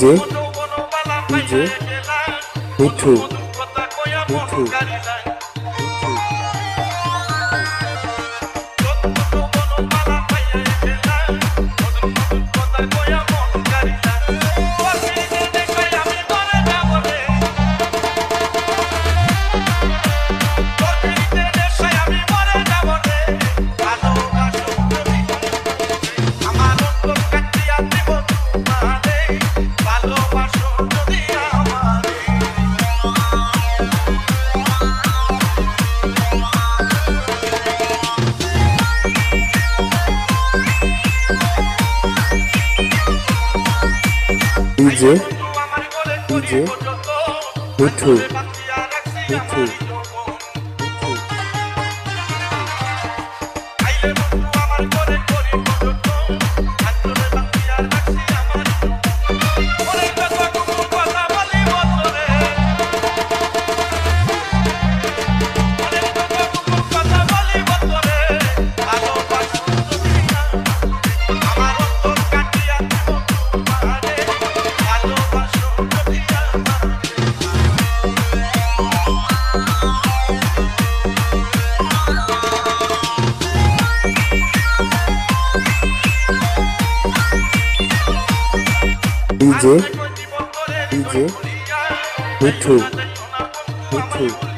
যে যে Mithu Mithu DJ DJ Mithu Mithu DJ DJ Mithu Mithu